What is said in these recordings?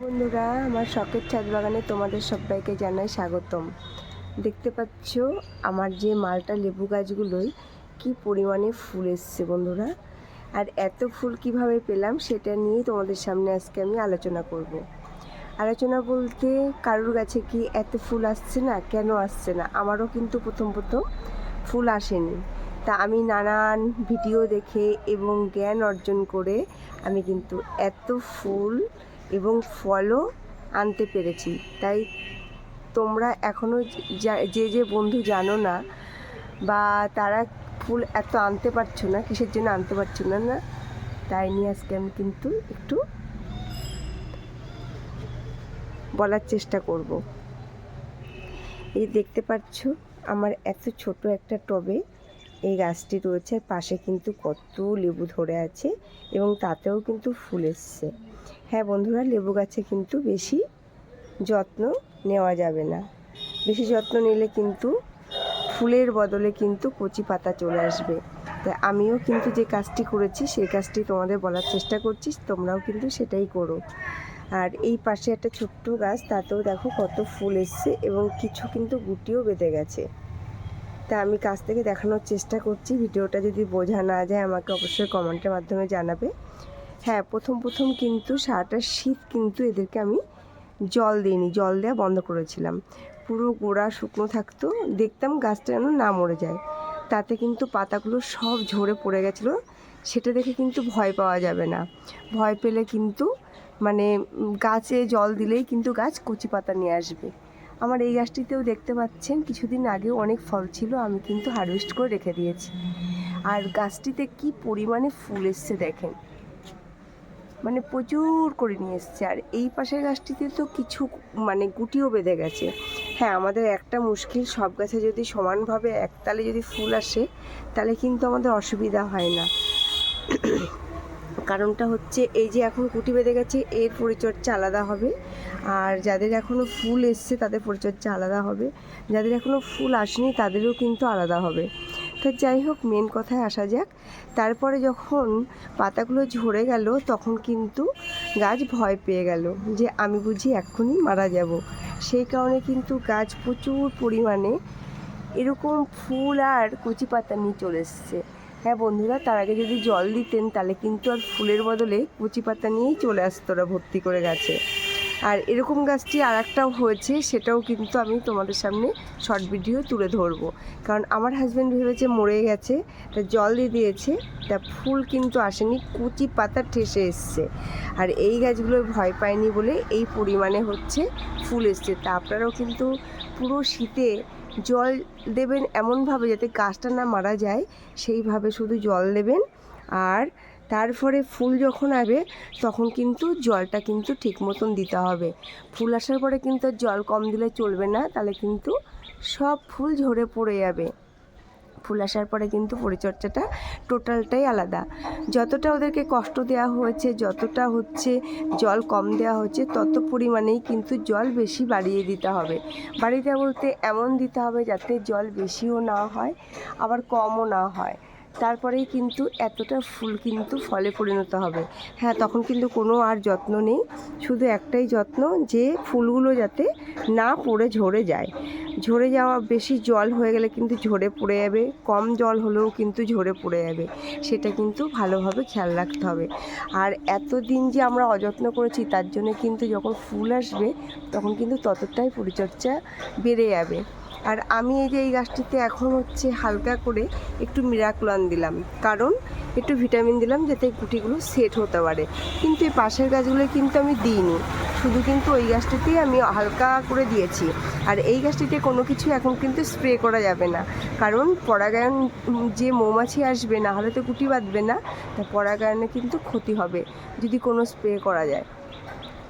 বন্ধুরা, আমার শখের ছাদ বাগানে তোমাদের সবাইকে জানাই স্বাগতম। দেখতে পাচ্ছ আমার যে মালটা লেবু গাছগুলোই কি পরিমাণে ফুল এসছে বন্ধুরা। আর এত ফুল কীভাবে পেলাম সেটা নিয়ে তোমাদের সামনে আজকে আমি আলোচনা করব। আলোচনা বলতে, কারোর গাছে কি এত ফুল আসছে না? কেন আসছে না? আমারও কিন্তু প্রথম প্রথম ফুল আসেনি। তা আমি নানান ভিডিও দেখে এবং জ্ঞান অর্জন করে আমি কিন্তু এত ফুল এবং ফলও আনতে পেরেছি। তাই তোমরা এখনও যে যে বন্ধু জানো না বা তারা ফুল এত আনতে পারছ না, কিসের জন্য আনতে পারছ না না? তাই নিয়ে আজকে আমি কিন্তু একটু বলার চেষ্টা করব। এই দেখতে পাচ্ছ, আমার এত ছোট একটা টবে এই গাছটি রয়েছে পাশে কিন্তু কত লেবু ধরে আছে এবং তাতেও কিন্তু ফুল এসছে। হ্যাঁ বন্ধুরা, লেবু গাছে কিন্তু বেশি যত্ন নেওয়া যাবে না। বেশি যত্ন নিলে কিন্তু ফুলের বদলে কিন্তু কচি পাতা চলে আসবে। তাই আমিও কিন্তু যে কাজটি করেছি, সেই কাজটি তোমাদের বলার চেষ্টা করছি, তোমরাও কিন্তু সেটাই করো। আর এই পাশে একটা ছোট্ট গাছ, তাতেও দেখো কত ফুল এসছে এবং কিছু কিন্তু গুটিও বেঁধে গেছে। তা আমি কাছ থেকে দেখানোর চেষ্টা করছি। ভিডিওটা যদি বোঝা না যায়, আমাকে অবশ্যই কমেন্টের মাধ্যমে জানাবে। হ্যাঁ প্রথম প্রথম কিন্তু সারাটা শীত কিন্তু এদেরকে আমি জল দিইনি, জল দেওয়া বন্ধ করেছিলাম। পুরো গোড়া শুকনো থাকতো, দেখতাম গাছটা যেন না মরে যায়। তাতে কিন্তু পাতাগুলো সব ঝরে পড়ে গেছিল। সেটা দেখে কিন্তু ভয় পাওয়া যাবে না। ভয় পেলে কিন্তু মানে গাছে জল দিলেই কিন্তু গাছ কচি পাতা নিয়ে আসবে। আমার এই গাছটিতেও দেখতে পাচ্ছেন, কিছুদিন আগে অনেক ফল ছিল, আমি কিন্তু হারভেস্ট করে রেখে দিয়েছি। আর গাছটিতে কি পরিমাণে ফুল এসছে দেখেন। মানে প্রচুর করে নিয়ে এসছে, আর এই পাশের গাছটিতে তো কিছু মানে গুটিও বেঁধে গেছে। হ্যাঁ আমাদের একটা মুশকিল, সব গাছে যদি সমানভাবে একতালে যদি ফুল আসে, তাহলে কিন্তু আমাদের অসুবিধা হয় না। কারণটা হচ্ছে এই যে এখন কুটি বেঁধে গেছে, এর পরিচর্যা আলাদা হবে। আর যাদের এখনও ফুল এসছে তাদের পরিচর্যা আলাদা হবে। যাদের এখনও ফুল আসেনি তাদেরও কিন্তু আলাদা হবে। তো যাই হোক মেন কথায় আসা যাক। তারপরে যখন পাতাগুলো ঝরে গেল, তখন কিন্তু গাছ ভয় পেয়ে গেল যে আমি বুঝি এক্ষুনি মারা যাব। সেই কারণে কিন্তু গাছ প্রচুর পরিমাণে এরকম ফুল আর কচি পাতা নিয়ে চলে এসছে। হ্যাঁ বন্ধুরা, তার আগে যদি জল দিতেন তাহলে কিন্তু আর ফুলের বদলে কচি পাতা নিয়েই চলে আসতো ওরা ভর্তি করে গাছে। আর এরকম গাছটি আর একটাও হয়েছে, সেটাও কিন্তু আমি তোমাদের সামনে শর্ট ভিডিও তুলে ধরবো। কারণ আমার হাজব্যান্ড ভেবেছে মরে গেছে, তা জল দিয়ে দিয়েছে, তা ফুল কিন্তু আসেনি, কুচি পাতা ঠেসে এসছে। আর এই গাছগুলো ভয় পায়নি বলে এই পরিমাণে হচ্ছে ফুল এসছে। তা আপনারাও কিন্তু পুরো শীতে জল দেবেন এমনভাবে যাতে গাছটা না মারা যায়, সেইভাবে শুধু জল দেবেন। আর তারপরে ফুল যখন আসবে, তখন কিন্তু জলটা কিন্তু ঠিক মতন দিতে হবে। ফুল আসার পরে কিন্তু জল কম দিলে চলবে না, তাহলে কিন্তু সব ফুল ঝরে পড়ে যাবে। ফুল আসার পরে কিন্তু পরিচর্যাটা টোটালটাই আলাদা। যতটা ওদেরকে কষ্ট দেওয়া হয়েছে, যতটা হচ্ছে জল কম দেওয়া হচ্ছে, তত পরিমাণেই কিন্তু জল বেশি বাড়িয়ে দিতে হবে। দেওয়া বলতে এমন দিতে হবে যাতে জল বেশিও না হয়, আবার কমও না হয়। তারপরেই কিন্তু এতটা ফুল কিন্তু ফলে পরিণত হবে। হ্যাঁ তখন কিন্তু কোনো আর যত্ন নেই। শুধু একটাই যত্ন যে ফুলগুলো যাতে না পড়ে ঝরে যায়। ঝরে যাওয়া বেশি জল হয়ে গেলে কিন্তু ঝরে পড়ে যাবে। কম জল হলেও কিন্তু ঝরে পড়ে যাবে। সেটা কিন্তু ভালোভাবে খেয়াল রাখতে হবে। আর এতদিন যে আমরা অযত্ন করেছি, তার জন্য কিন্তু যখন ফুল আসবে, তখন কিন্তু ততটাই পরিচর্যা বেড়ে যাবে। আর আমি এই যে এই গাছটিতে এখন হচ্ছে হালকা করে একটু মিরাকুলান দিলাম। কারণ একটু ভিটামিন দিলাম যাতে গুটিগুলো সেট হতে পারে। কিন্তু এই পাশের গাছগুলো কিন্তু আমি দিইনি। শুধু কিন্তু ওই গাছটিতেই আমি হালকা করে দিয়েছি। আর এই গাছটিতে কোনো কিছু এখন কিন্তু স্প্রে করা যাবে না। কারণ পরাগায়ন যে মৌমাছি আসবে, না হলে তো গুটি বাঁধবে না, তা পরাগায়নে কিন্তু ক্ষতি হবে যদি কোনো স্প্রে করা যায়।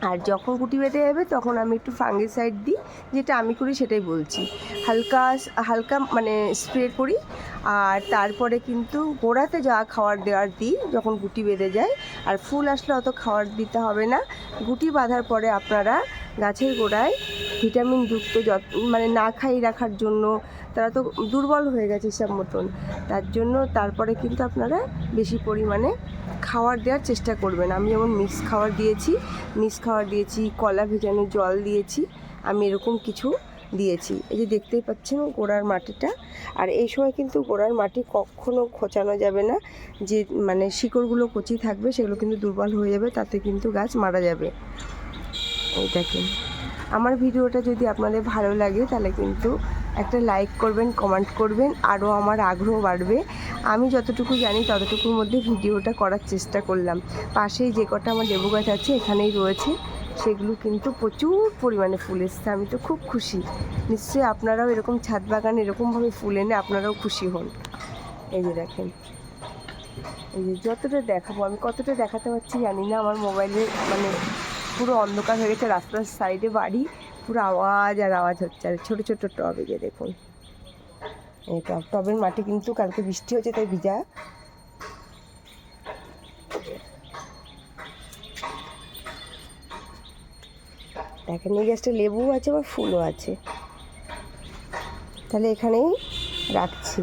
আর যখন গুটি বেঁধে যাবে, তখন আমি একটু ফাঙ্গিসাইড দিই, যেটা আমি করি সেটাই বলছি। হালকা হালকা মানে স্প্রে করি, আর তারপরে কিন্তু গোড়াতে যা খাবার দেওয়ার দিই, যখন গুটি বেঁধে যায়। আর ফুল আসলে অত খাবার দিতে হবে না। গুটি বাঁধার পরে আপনারা গাছের গোড়ায় ভিটামিন যুক্ত যত মানে না খাই রাখার জন্য তারা তো দুর্বল হয়ে গেছে সব মতন। তার জন্য তারপরে কিন্তু আপনারা বেশি পরিমাণে খাবার দেওয়ার চেষ্টা করবেন। আমি যেমন মিক্স খাবার দিয়েছি, মিক্স খাবার দিয়েছি, কলা ভেজানো জল দিয়েছি, আমি এরকম কিছু দিয়েছি। এই যে দেখতেই পাচ্ছেন গোড়ার মাটিটা। আর এই সময় কিন্তু গোড়ার মাটি কখনো খোঁচানো যাবে না। যে মানে শিকড়গুলো কচি থাকবে, সেগুলো কিন্তু দুর্বল হয়ে যাবে, তাতে কিন্তু গাছ মারা যাবে। এই দেখেন। আমার ভিডিওটা যদি আপনাদের ভালো লাগে, তাহলে কিন্তু একটা লাইক করবেন কমেন্ট করবেন, আরও আমার আগ্রহ বাড়বে। আমি যতটুকু জানি, ততটুকুর মধ্যে ভিডিওটা করার চেষ্টা করলাম। পাশেই যে কটা আমার লেবু গাছ আছে, এখানেই রয়েছে। সেগুলো কিন্তু প্রচুর পরিমাণে ফুল এসছে। আমি তো খুব খুশি। নিশ্চয়ই আপনারাও এরকম ছাদ বাগান এরকমভাবে ফুল এনে আপনারাও খুশি হন। এই যে দেখেন। এই যে যতটা দেখাবো, আমি কতটা দেখাতে পারছি জানি না। আমার মোবাইলে মানে পুরো অন্ধকার হয়ে গেছে, রাস্তার সাইডে বাড়ি, পুরো আওয়াজ আর আওয়াজ হচ্ছে। আর ছোটো ছোটো টবে গিয়ে দেখুন। এই টব, টবের মাটি কিন্তু কালকে বৃষ্টি হচ্ছে তাই ভিজা। দেখেন, এই গাছটা লেবু আছে আবার ফুলও আছে। তাহলে এখানেই রাখছি।